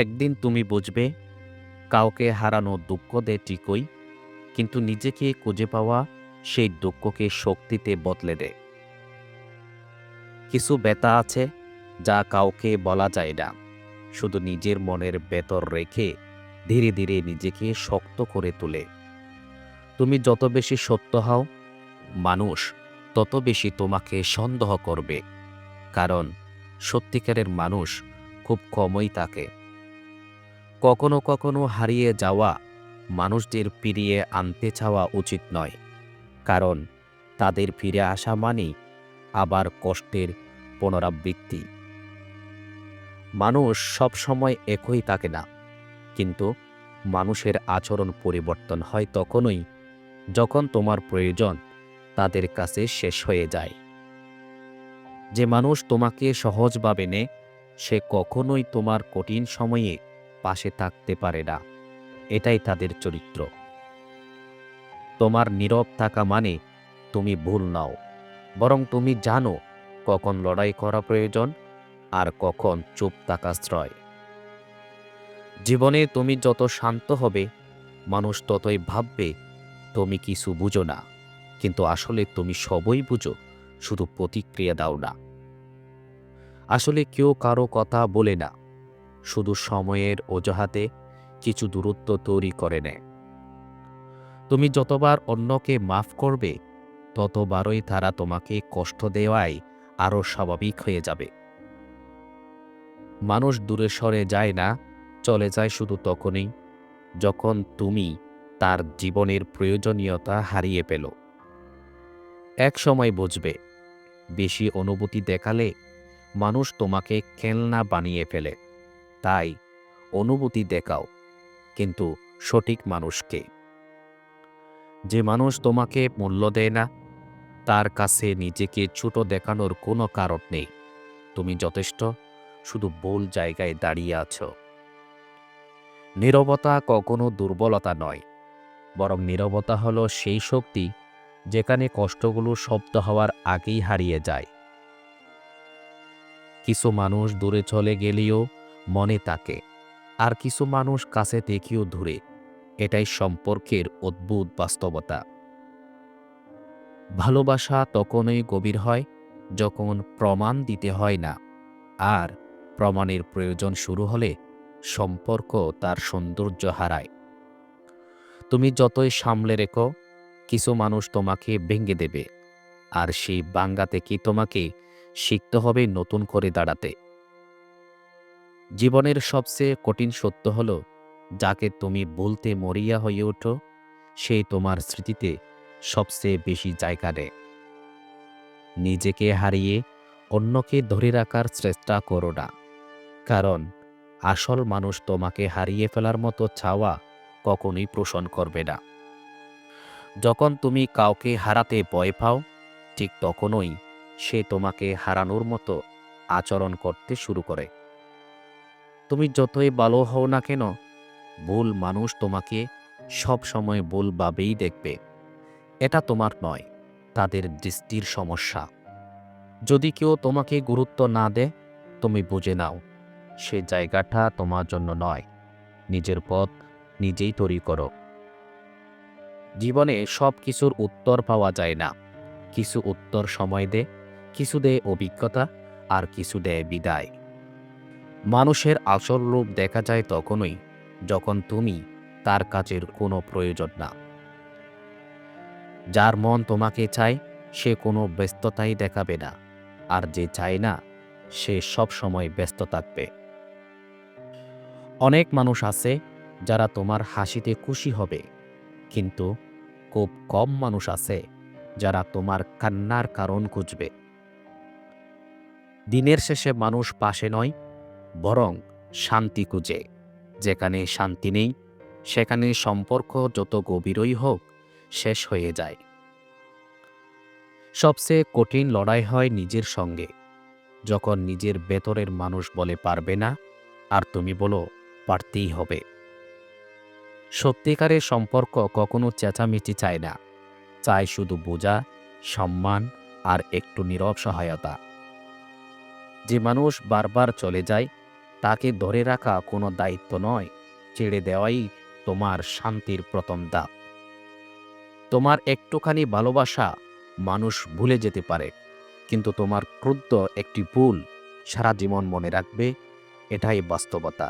একদিন তুমি বুঝবে, কাউকে হারানো দুঃখ দে ঠিকই, কিন্তু নিজেকে খুঁজে পাওয়া সেই দুঃখকে শক্তিতে বদলে দেয় কিছু ব্যথা আছে যা কাউকে বলা যায় না। শুধু নিজের মনের বেতর রেখে ধীরে ধীরে নিজেকে শক্ত করে তোলে। তুমি যত বেশি সত্য হও, মানুষ তত বেশি তোমাকে সন্দেহ করবে, কারণ সত্যিকারের মানুষ খুব কমই থাকে কখনো কখনো হারিয়ে যাওয়া মানুষদের ফিরিয়ে আনতে চাওয়া উচিত নয়, কারণ তাদের ফিরে আসা মানেই আবার কষ্টের পুনরাবৃত্তি। মানুষ সব সময় একই থাকে না, কিন্তু মানুষের আচরণ পরিবর্তন হয় তখনই যখন তোমার প্রয়োজন তাদের কাছে শেষ হয়ে যায়। যে মানুষ তোমাকে সহজভাবে নে সে কখনোই তোমার কঠিন সময়ে পাশে থাকতে পারে না। এটাই তাদের চরিত্র। তোমার নীরব থাকা মানে তুমি ভুল নাও, বরং তুমি জানো কখন লড়াই করা প্রয়োজন আর কখন চুপ থাকা শ্রয় জীবনে তুমি যত শান্ত হবে, মানুষ ততই ভাববে, তুমি কিছু বুঝো না, কিন্তু আসলে তুমি সবই বুঝো, শুধু প্রতিক্রিয়া দাও না। আসলে কেউ কারও কথা বলে না শুধু সময়ের অজুহাতে কিছু দূরত্ব তৈরি করে নেয়। তুমি যতবার অন্যকে মাফ করবে, ততবারই তারা তোমাকে কষ্ট দেওয়াই আরও স্বাভাবিক হয়ে যাবে। মানুষ দূরে সরে যায় না, চলে যায় শুধু তখনই, যখন তুমি তার জীবনের প্রয়োজনীয়তা হারিয়ে পেল এক সময় বুঝবে, বেশি অনুভূতি দেখালে মানুষ তোমাকে খেলনা বানিয়ে ফেলে। তাই অনুভূতি দেখাও, কিন্তু সঠিক মানুষকে যে মানুষ তোমাকে মূল্য দেয় না, তার কাছে নিজেকে ছোট দেখানোর কোনো কারণ নেই। তুমি যথেষ্ট, শুধু ভুল জায়গায় দাঁড়িয়ে আছো। নীরবতা কখনো দুর্বলতা নয়, বরং নীরবতা হলো সেই শক্তি যেখানে কষ্টগুলো শব্দ হওয়ার আগেই হারিয়ে যায়। কিছু মানুষ দূরে চলে গেলেও মনে তাকে। আর কিছু মানুষ কাছে থেকেও দূরে, এটাই সম্পর্কের অদ্ভুত বাস্তবতা। ভালোবাসা তখনই গভীর হয় যখন প্রমাণ দিতে হয় না, আর প্রমাণের প্রয়োজন শুরু হলে সম্পর্ক তার সৌন্দর্য হারায়। তুমি যতই সামলে রেখো, কিছু মানুষ তোমাকে ভেঙে দেবে, আর সেই বাঙ্গা থেকে তোমাকে শিখতে হবে নতুন করে দাঁড়াতে? জীবনের সবচেয়ে কঠিন সত্য হল, যাকে তুমি বলতে মরিয়া হয়ে ওঠো, সে তোমার স্মৃতিতে সবচেয়ে বেশি জায়গা নেয়। নিজেকে হারিয়ে অন্যকে ধরে রাখার চেষ্টা করো না, কারণ আসল মানুষ তোমাকে হারিয়ে ফেলার মতো চাওয়া কখনোই পোষণ করবে না। যখন তুমি কাউকে হারাতে ভয় পাও, ঠিক তখনই সে তোমাকে হারানোর মতো আচরণ করতে শুরু করে। তুমি যতই ভালো হও না কেন, ভুল মানুষ তোমাকে সব সময় ভুলভাবেই দেখবে। এটা তোমার নয়, তাদের দৃষ্টির সমস্যা। যদি কেউ তোমাকে গুরুত্ব না দেয়, তুমি বুঝে নাও, সে জায়গাটা তোমার জন্য নয়, নিজের পথ নিজেই তৈরি করো। জীবনে সব কিছুর উত্তর পাওয়া যায় না। কিছু উত্তর সময় দে, কিছু দেয় অভিজ্ঞতা, আর কিছু দেয় বিদায়। মানুষের আসল রূপ দেখা যায় তখনই যখন তুমি তার কাজের কোনো প্রয়োজন না। যার মন তোমাকে চায়, সে কোনো ব্যস্ততাই দেখাবে না, আর যে চায় না, সে সব সময় ব্যস্ত থাকবে। অনেক মানুষ আছে যারা তোমার হাসিতে খুশি হবে, কিন্তু খুব কম মানুষ আছে যারা তোমার কান্নার কারণ খুঁজবে। দিনের শেষে মানুষ পাশে নয় বরং শান্তি খুঁজে। যেখানে শান্তি নেই, সেখানে সম্পর্ক যত গভীরই হোক, শেষ হয়ে যায়। সবচেয়ে কঠিন লড়াই হয় নিজের সঙ্গে। যখন নিজের ভেতরের মানুষ বলে পারবে না, আর তুমি বলো, পারতেই হবে। সত্যিকারের সম্পর্ক কখনো চেঁচামেচি চায় না। চায় শুধু বোঝা, সম্মান, আর একটু নীরব সহায়তা। যে মানুষ বারবার চলে যায় তাকে ধরে রাখা কোনো দায়িত্ব নয়, ছেড়ে দেওয়াই তোমার শান্তির প্রথম ধাপ। তোমার একটুখানি ভালোবাসা মানুষ ভুলে যেতে পারে, কিন্তু তোমার ক্রুদ্ধ একটি ভুল সারা জীবন মনে রাখবে, এটাই বাস্তবতা।